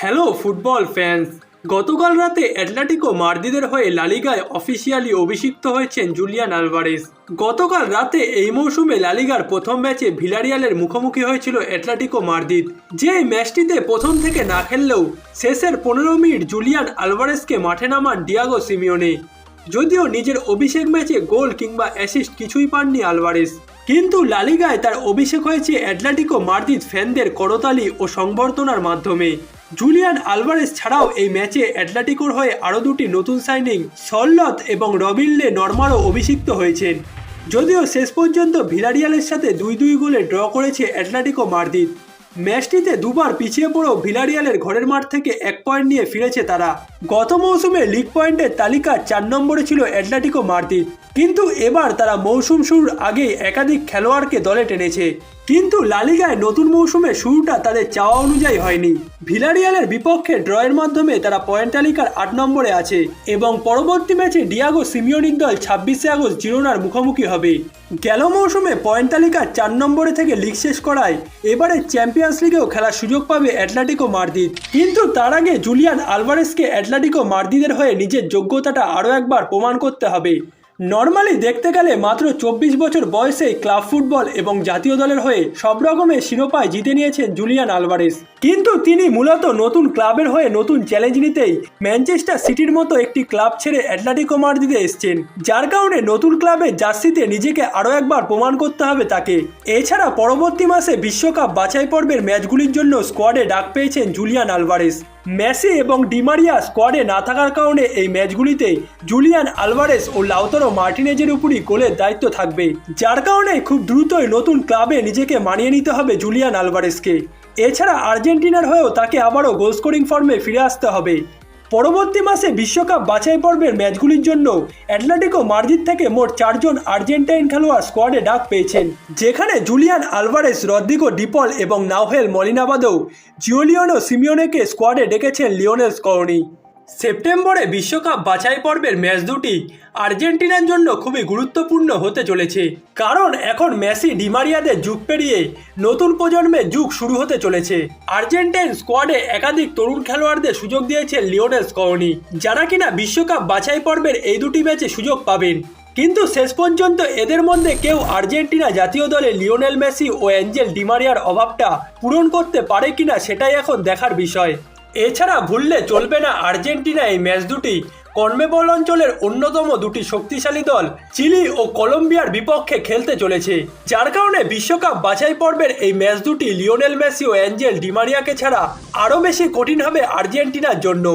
Hello football fans, গতকাল রাতে Atletico মার্দিদের হয়ে লালিগায় অফিসিয়ালি অভিষিক্ত হয়েছেন জুলিয়ান আলভারেস গতকাল রাতে এই মৌসুমে লালিগার প্রথম ম্যাচে ভিলারিয়ালের মুখোমুখি হয়েছিল অ্যাটলেটিকো মার্দিদ, যে ম্যাচটিতে প্রথম থেকে না খেললেও শেষের পনেরো মিনিট জুলিয়ান আলভারেসকে মাঠে নামান ডিয়াগো সিমিওনে। যদিও নিজের অভিষেক ম্যাচে গোল কিংবা অ্যাসিস্ট কিছুই পাননি আলভারেস কিন্তু লালিগায় তার অভিষেক হয়েছে অ্যাটলেটিকো মার্দিদ ফ্যানদের করতালি ও সংবর্ধনার মাধ্যমে। জুলিয়ান আলভারেজ ছাড়াও এই ম্যাচে অ্যাটলেটিকোর হয়ে আরও দুটি নতুন সাইনিং সল্লত এবং রবিনলে নর্মারও অভিষিক্ত হয়েছেন। যদিও শেষ পর্যন্ত ভিলারিয়ালের সাথে দুই দুই গোলে ড্র করেছে অ্যাটলেটিকো মার্দিদ ম্যাচটিতে দুবার পিছিয়ে পড়েও ভিলারিয়ালের ঘরের মাঠ থেকে এক পয়েন্ট নিয়ে ফিরেছে তারা। গত মৌসুমে লিগ পয়েন্টের তালিকার চার নম্বরে ছিল অ্যাটলেটিকো মার্দিদ কিন্তু এবার তারা মৌসুম শুরুর আগেই একাধিক খেলোয়াড়কে দলে টেনেছে। কিন্তু লালিগায় নতুন মৌসুমে শুরুটা তাদের চাওয়া অনুযায়ী হয়নি। ভিলারিয়ালের বিপক্ষে ড্রয়ের মাধ্যমে তারা পয়েন্ট তালিকার আট নম্বরে আছে এবং পরবর্তী ম্যাচে ডিয়াগো সিমিওনির দল ছাব্বিশে আগস্ট জিরোনার মুখোমুখি হবে। গেল মৌসুমে পয়েন্ট তালিকার চার নম্বরে থেকে লিগ শেষ করায় এবারে চ্যাম্পিয়ন্স লিগেও খেলার সুযোগ পাবে অ্যাটলেটিকো মার্দিদ কিন্তু তার আগে জুলিয়ান আলভারেসকে অ্যাটলেটিকো মার্দিদের হয়ে নিজের যোগ্যতাটা আরও একবার প্রমাণ করতে হবে। নর্মালি দেখতে গেলে মাত্র চব্বিশ বছর বয়সেই ক্লাব ফুটবল এবং জাতীয় দলের হয়ে সব রকমের শিরোপায় জিতে নিয়েছেন জুলিয়ান আলভারেস। কিন্তু তিনি মূলত নতুন ক্লাবের হয়ে নতুন চ্যালেঞ্জ নিতেই ম্যানচেস্টার সিটির মতো একটি ক্লাব ছেড়ে অ্যাটলেটিকো মার্দিতে এসছেন। যার কারণে নতুন ক্লাবের জার্সিতে নিজেকে আরও একবার প্রমাণ করতে হবে তাকে। এছাড়া পরবর্তী মাসে বিশ্বকাপ বাছাই পর্বের ম্যাচগুলির জন্য স্কোয়াডে ডাক পেয়েছেন জুলিয়ান আলভারেস। মেসি এবং ডিমারিয়া স্কোয়াডে না থাকার কারণে এই ম্যাচগুলিতে জুলিয়ান আলভারেস ও লাউতারো মার্টিনেজের উপরই গোলের দায়িত্ব থাকবে, যার কারণে খুব দ্রুতই নতুন ক্লাবে নিজেকে মানিয়ে নিতে হবে জুলিয়ান আলভারেসকে। এছাড়া আর্জেন্টিনার হয়েও তাকে আবারও গোল স্কোরিং ফর্মে ফিরে আসতে হবে। পরবর্তী মাসে বিশ্বকাপ বাছাই পর্বের ম্যাচগুলির জন্য অ্যাটলেটিকো মার্জিদ থেকে মোট চারজন আর্জেন্টাইন খেলোয়াড় স্কোয়াডে ডাক পেয়েছেন। যেখানে জুলিয়ান আলভারেস, রদ্রিগো ডিপল এবং নাওহেল মলিনাবাদেও জিওলিওনো সিমিওনেকে স্কোয়াডে ডেকেছেন লিওনেল স্করনি। সেপ্টেম্বরে বিশ্বকাপ বাছাই পর্বের ম্যাচ দুটি আর্জেন্টিনার জন্য খুবই গুরুত্বপূর্ণ হতে চলেছে। কারণ এখন মেসি ডিমারিয়াদের যুগ পেরিয়ে নতুন প্রজন্মের যুগ শুরু হতে চলেছে। আর্জেন্টাইন স্কোয়াডে একাধিক তরুণ খেলোয়াড়দের সুযোগ দিয়েছে লিওনেল স্করনি যারা কিনা বিশ্বকাপ বাছাই পর্বের এই দুটি ম্যাচে সুযোগ পাবেন। কিন্তু শেষ পর্যন্ত এদের মধ্যে কেউ আর্জেন্টিনা জাতীয় দলে লিওনেল মেসি ও অ্যাঞ্জেল ডিমারিয়ার অভাবটা পূরণ করতে পারে কিনা সেটাই এখন দেখার বিষয়। এছাড়া ভুললে চলবে না আর্জেন্টিনা এই ম্যাচ দুটি। কর্মেবল অঞ্চলের অন্যতম দুটি শক্তিশালী দল চিলি ও কলম্বিয়ার বিপক্ষে খেলতে চলেছে। যার কারণে বিশ্বকাপ বাছাই পর্বের এই ম্যাচ দুটি লিওনেল মেসি ও অ্যাঞ্জেল ডিমারিয়াকে ছাড়া আরও বেশি কঠিন হবে আর্জেন্টিনার জন্য।